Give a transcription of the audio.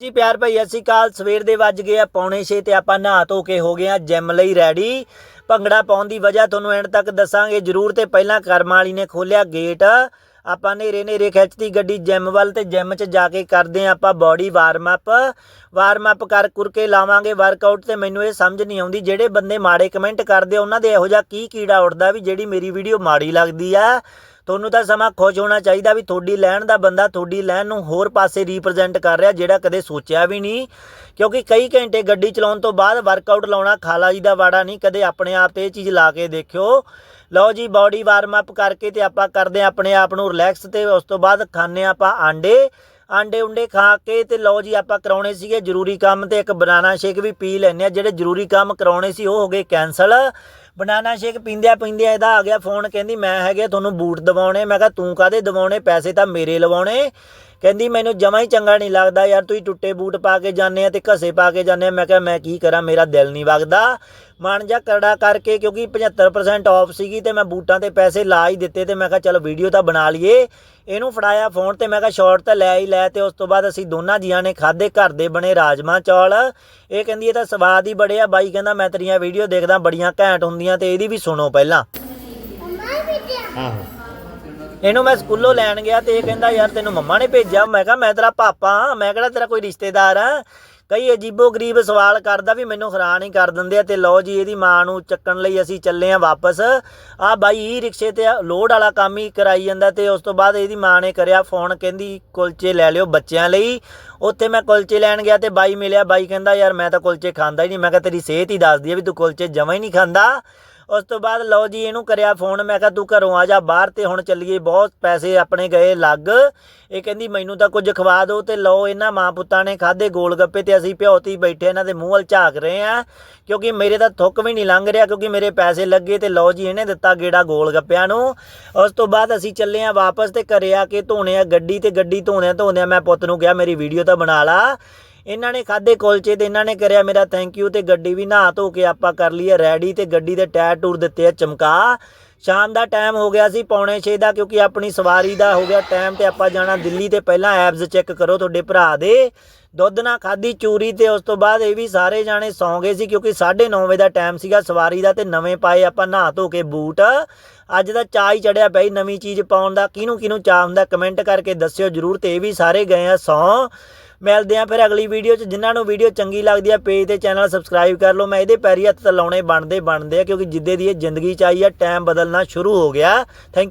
ਜੀ ਪਿਆਰ ਭਾਈ, ਅਸੀਂ ਕਾਲ ਸਵੇਰ ਦੇ ਵੱਜ ਗਏ ਆ, ਪੌਣੇ 6 ਤੇ ਆਪਾਂ ਨਹਾ ਧੋ ਕੇ ਹੋ ਗਏ ਆ ਜਿਮ ਲਈ ਰੈਡੀ ਭੰਗੜਾ ਪਾਉਣ ਦੀ ਵਜ੍ਹਾ ਤੁਹਾਨੂੰ ਐਂਡ ਤੱਕ ਦੱਸਾਂਗੇ ਜਰੂਰ ਤੇ ਪਹਿਲਾਂ ਕਰਮ ਵਾਲੀ ਨੇ ਖੋਲਿਆ ਗੇਟ ਆਪਾਂ ਨੇਰੇ ਨੇਰੇ ਖਿੱਚਤੀ ਗੱਡੀ ਜਿਮ ਵੱਲ ਤੇ ਜਿਮ 'ਚ ਜਾ ਕੇ ਕਰਦੇ ਆ ਆਪਾਂ body warm up warm up ਕਰ ਕੁਰ ਕੇ ਲਾਵਾਂਗੇ ਵਰਕਆਊਟ ਤੇ ਮੈਨੂੰ ਇਹ ਸਮਝ ਨਹੀਂ ਆਉਂਦੀ ਜਿਹੜੇ ਬੰਦੇ ਮਾੜੇ ਕਮੈਂਟ ਕਰਦੇ ਉਹਨਾਂ ਦੇ ਇਹੋ ਜਿਹਾ ਕੀ ਕੀੜਾ ਉੱਡਦਾ ਵੀ ਜਿਹੜੀ ਮੇਰੀ ਵੀਡੀਓ ਮਾੜੀ ਲੱਗਦੀ ਆ। ਤੁਹਾਨੂੰ ਤਾਂ ਸਮਾਂ ਖੁਸ਼ ਹੋਣਾ ਚਾਹੀਦਾ ਵੀ ਤੁਹਾਡੀ ਲੈਣ ਦਾ ਬੰਦਾ ਤੁਹਾਡੀ ਲੈਣ ਨੂੰ ਹੋਰ ਪਾਸੇ ਰਿਪਰੈਜ਼ੈਂਟ ਕਰ ਰਿਹਾ ਜਿਹੜਾ ਕਦੇ ਸੋਚਿਆ ਵੀ ਨਹੀਂ। ਕਿਉਂਕਿ ਕਈ ਘੰਟੇ ਗੱਡੀ ਚਲਾਉਣ ਤੋਂ ਬਾਅਦ ਵਰਕਆਊਟ ਲਾਉਣਾ ਖਾਲਾ ਜੀ ਦਾ ਵਾੜਾ ਨਹੀਂ, ਕਦੇ ਆਪਣੇ ਆਪ ਤੇ ਇਹ ਚੀਜ਼ ਲਾ ਕੇ ਦੇਖਿਓ। ਲਓ ਜੀ ਬਾਡੀ ਵਾਰਮ ਅਪ ਕਰਕੇ ਤੇ ਆਪਾਂ ਕਰਦੇ ਹਾਂ ਆਪਣੇ ਆਪ ਨੂੰ ਰਿਲੈਕਸ ਤੇ ਉਸ ਤੋਂ ਬਾਅਦ ਖਾਣੇ ਆਪਾਂ ਆਂਡੇ। ਆਂਡੇ ਉਂਡੇ ਖਾ ਕੇ ਤੇ ਲਓ ਜੀ ਆਪਾਂ ਕਰਾਉਣੇ ਸੀਗੇ ਜ਼ਰੂਰੀ ਕੰਮ ਤੇ ਇੱਕ ਬਨਾਨਾ ਸ਼ੇਕ ਵੀ ਪੀ ਲੈਣੇ ਆ ਜਿਹੜੇ ਜ਼ਰੂਰੀ ਕੰਮ ਕਰਾਉਣੇ ਸੀ ਉਹ ਹੋ ਗਏ ਕੈਨਸਲ ਬਨਾਨਾ ਸ਼ੇਕ ਪੀਂਦਿਆਂ ਪੀਂਦਿਆਂ ਇਹਦਾ ਆ ਗਿਆ ਫੋਨ, ਕਹਿੰਦੀ ਮੈਂ ਹੈਗੇ ਤੁਹਾਨੂੰ ਬੂਟ ਦਿਵਾਉਣੇ। ਮੈਂ ਕਿਹਾ ਤੂੰ ਕਾਦੇ ਦਿਵਾਉਣੇ? ਪੈਸੇ ਤਾਂ ਮੇਰੇ ਲਵਾਉਣੇ। ਕਹਿੰਦੀ ਮੈਨੂੰ ਜਮਾ ਹੀ ਚੰਗਾ ਨਹੀਂ ਲੱਗਦਾ ਯਾਰ ਤੁਸੀਂ ਟੁੱਟੇ ਬੂਟ ਪਾ ਕੇ ਜਾਂਦੇ ਆ ਤੇ ਘਸੇ ਪਾ ਕੇ ਜਾਂਦੇ ਆ। ਮੈਂ ਕਿਹਾ ਮੈਂ ਕੀ ਕਰਾਂ? ਮੇਰਾ ਦਿਲ ਨਹੀਂ ਵਗਦਾ। ਮਨ ਜਾ ਕਰੜਾ ਕਰਕੇ ਕਿਉਂਕਿ 75% ਆਫ ਸੀਗੀ ਤੇ ਮੈਂ ਬੂਟਾਂ ਤੇ ਪੈਸੇ ਲਾ ਹੀ ਦਿੱਤੇ ਤੇ ਮੈਂ ਕਿਹਾ ਚਲੋ ਵੀਡੀਓ ਤਾਂ ਬਣਾ ਲਈਏ। ਇਹਨੂੰ ਫੜਾਇਆ ਫੋਨ ਤੇ ਮੈਂ ਕਿਹਾ ਸ਼ਾਰਟ ਤਾਂ ਲੈ ਹੀ ਲੈ। ਤੇ ਉਸ ਤੋਂ ਬਾਅਦ ਅਸੀਂ ਦੋਨਾਂ ਜੀਆਂ ਨੇ ਖਾਦੇ ਘਰ ਦੇ ਬਣੇ ਰਾਜਮਾ ਚੌਲ। ਇਹ ਕਹਿੰਦੀ ਇਹ ਤਾਂ ਸਵਾਦ ਹੀ ਬੜੇ ਆ। ਬਾਈ ਕਹਿੰਦਾ ਮੈਂ ਤੇਰੀਆਂ ਵੀਡੀਓ ਦੇਖਦਾ ਬੜੀਆਂ ਘੈਂਟ ਹੁੰਦੀਆਂ ਤੇ ਇਹਦੀ ਵੀ ਸੁਣੋ ਪਹਿਲਾਂ। ਆਹੋ ਇਹਨੂੰ ਮੈਂ ਸਕੂਲੋਂ ਲੈਣ ਗਿਆ ਤੇ ਇਹ ਕਹਿੰਦਾ, ਯਾਰ ਤੈਨੂੰ ਮੰਮਾ ਨੇ ਭੇਜਿਆ। ਮੈਂ ਕਿਹਾ, ਮੈਂ ਤੇਰਾ ਪਾਪਾ ਹਾਂ, ਮੈਂ ਕਿਹੜਾ ਤੇਰਾ ਕੋਈ ਰਿਸ਼ਤੇਦਾਰ ਆ ਕਈ ਅਜੀਬੋ ਗਰੀਬ ਸਵਾਲ ਕਰਦਾ ਵੀ ਮੈਨੂੰ ਹੈਰਾਨ ਹੀ ਕਰ ਦਿੰਦੇ ਆ ਤੇ ਲਓ ਜੀ, ਇਹਦੀ ਮਾਂ ਨੂੰ ਚੱਕਣ ਲਈ ਅਸੀਂ ਚੱਲੇ ਆ ਵਾਪਸ। ਆ ਬਾਈ ਈ ਰਿਕਸ਼ੇ ਤੇ ਲੋਡ ਵਾਲਾ ਕੰਮ ਹੀ ਕਰਾਈ ਜਾਂਦਾ ਤੇ ਉਸ ਤੋਂ ਬਾਅਦ ਇਹਦੀ ਮਾਂ ਨੇ ਕਰਿਆ ਫੋਨ, ਕਹਿੰਦੀ, ਕੁਲਚੇ ਲੈ ਲਿਓ ਬੱਚਿਆਂ ਲਈ। ਉੱਥੇ ਮੈਂ ਕੁਲਚੇ ਲੈਣ ਗਿਆ ਤੇ ਬਾਈ ਮਿਲਿਆ, ਬਾਈ ਕਹਿੰਦਾ, ਯਾਰ ਮੈਂ ਤਾਂ ਕੁਲਚੇ ਖਾਂਦਾ ਹੀ ਨਹੀਂ। ਮੈਂ ਕਿਹਾ, ਤੇਰੀ ਸਿਹਤ ਹੀ ਦੱਸਦੀ ਆ ਵੀ ਤੂੰ ਕੁਲਚੇ ਜਮਾਂ ਹੀ ਨਹੀਂ ਖਾਂਦਾ। ਉਸ ਤੋਂ ਬਾਅਦ ਲਓ ਜੀ, ਇਹਨੂੰ ਕਰਿਆ ਫੋਨ ਮੈਂ ਕਿਹਾ ਤੂੰ ਘਰੋਂ ਆ ਜਾ, ਬਾਹਰ ਤੇ ਹੁਣ ਚੱਲੀਏ, ਬਹੁਤ ਪੈਸੇ ਆਪਣੇ ਗਏ ਲੱਗ। ਇਹ ਕਹਿੰਦੀ, ਮੈਨੂੰ ਤਾਂ ਕੁਝ ਖਵਾ ਦਿਓ ਤੇ ਲਓ, ਇਹਨਾਂ ਮਾਂ ਪੁੱਤਾਂ ਨੇ ਖਾਦੇ ਗੋਲ ਗੱਪੇ ਤੇ ਅਸੀਂ ਭਿਉਤੀ ਬੈਠੇ ਇਹਨਾਂ ਦੇ ਮੂੰਹ ਵੱਲ ਝਾਕ ਰਹੇ ਆ। ਕਿਉਂਕਿ ਮੇਰੇ ਤਾਂ ਥੁੱਕ ਵੀ ਨਹੀਂ ਲੰਘ ਰਿਹਾ, ਕਿਉਂਕਿ ਮੇਰੇ ਪੈਸੇ ਲੱਗੇ ਤੇ ਲਓ ਜੀ, ਇਹਨੇ ਦਿੱਤਾ ਗੇੜਾ ਗੋਲ ਗੱਪਿਆਂ ਨੂੰ। ਉਸ ਤੋਂ ਬਾਅਦ ਅਸੀਂ ਚੱਲੇ ਆ ਵਾਪਸ ਤੇ ਘਰੇ ਆ ਕੇ ਧੋਣੇ ਆ ਗੱਡੀ ਤੇ ਗੱਡੀ ਧੋਣੇ ਧੋਣੇ ਮੈਂ ਪੁੱਤ ਨੂੰ ਕਿਹਾ, ਮੇਰੀ ਵੀਡੀਓ ਤਾਂ ਬਣਾ ਲਾ। ਇਹਨਾਂ ਨੇ ਖਾਦੇ ਕੁਲਚੇ ਤੇ ਇਹਨਾਂ ਨੇ ਕਰਿਆ ਮੇਰਾ ਥੈਂਕ ਯੂ ਤੇ ਗੱਡੀ ਵੀ ਨਹਾ ਧੋ ਕੇ ਆਪਾਂ ਕਰ ਲਈ ਹੈ ਰੈਡੀ ਤੇ ਗੱਡੀ ਦੇ ਟਾਇਰ ਟੂਰ ਦਿੱਤੇ ਆ ਚਮਕਾ। ਸ਼ਾਮ ਦਾ ਟਾਈਮ ਹੋ ਗਿਆ ਸੀ ਪੌਣੇ 6 ਦਾ ਕਿਉਂਕਿ ਆਪਣੀ ਸਵਾਰੀ ਦਾ ਹੋ ਗਿਆ ਟਾਈਮ ਤੇ ਆਪਾਂ ਜਾਣਾ ਦਿੱਲੀ ਤੇ ਪਹਿਲਾਂ ਐਬਸ ਚੈੱਕ ਕਰੋ ਤੁਹਾਡੇ ਭਰਾ ਦੇ। ਦੁੱਧ ਨਾ ਖਾਦੀ ਚੂਰੀ ਤੇ ਉਸ ਤੋਂ ਬਾਅਦ ਇਹ ਵੀ ਸਾਰੇ ਜਾਣੇ ਸੌਂ ਗਏ ਸੀ ਕਿਉਂਕਿ 9:30 ਵਜੇ ਦਾ ਟਾਈਮ ਸੀਗਾ ਸਵਾਰੀ ਦਾ ਤੇ ਨਵੇਂ ਪਾਏ ਆਪਾਂ ਨਹਾ ਧੋ ਕੇ ਬੂਟ। ਅੱਜ ਦਾ ਚਾਹ ਹੀ ਚੜਿਆ ਪਈ ਨਵੀਂ ਚੀਜ਼ ਪਾਉਣ ਦਾ ਕਿਹਨੂੰ ਕਿਹਨੂੰ ਚਾਹ ਹੁੰਦਾ ਕਮੈਂਟ ਕਰਕੇ ਦੱਸਿਓ ਜਰੂਰ ਤੇ ਇਹ ਵੀ ਸਾਰੇ ਗਏ ਆ ਸੌਂ। ਮਿਲਦੇ ਆ ਫਿਰ ਅਗਲੀ ਵੀਡੀਓ 'ਚ। ਜਿਨ੍ਹਾਂ ਨੂੰ ਵੀਡੀਓ ਚੰਗੀ ਲੱਗਦੀ ਆ ਪੇਜ ਤੇ ਚੈਨਲ ਸਬਸਕ੍ਰਾਈਬ ਕਰ ਲਓ। ਮੈਂ ਇਹਦੇ ਪੈਰੀ ਹੱਥ ਤਾਂ ਲਾਉਣੇ ਬਣਦੇ ਬਣਦੇ ਆ, ਕਿਉਂਕਿ ਜਿੱਦੇ ਦੀ ਇਹ ਜ਼ਿੰਦਗੀ ਚ ਆਈ ਆ ਟਾਈਮ ਬਦਲਣਾ ਸ਼ੁਰੂ ਹੋ ਗਿਆ। ਥੈਂਕ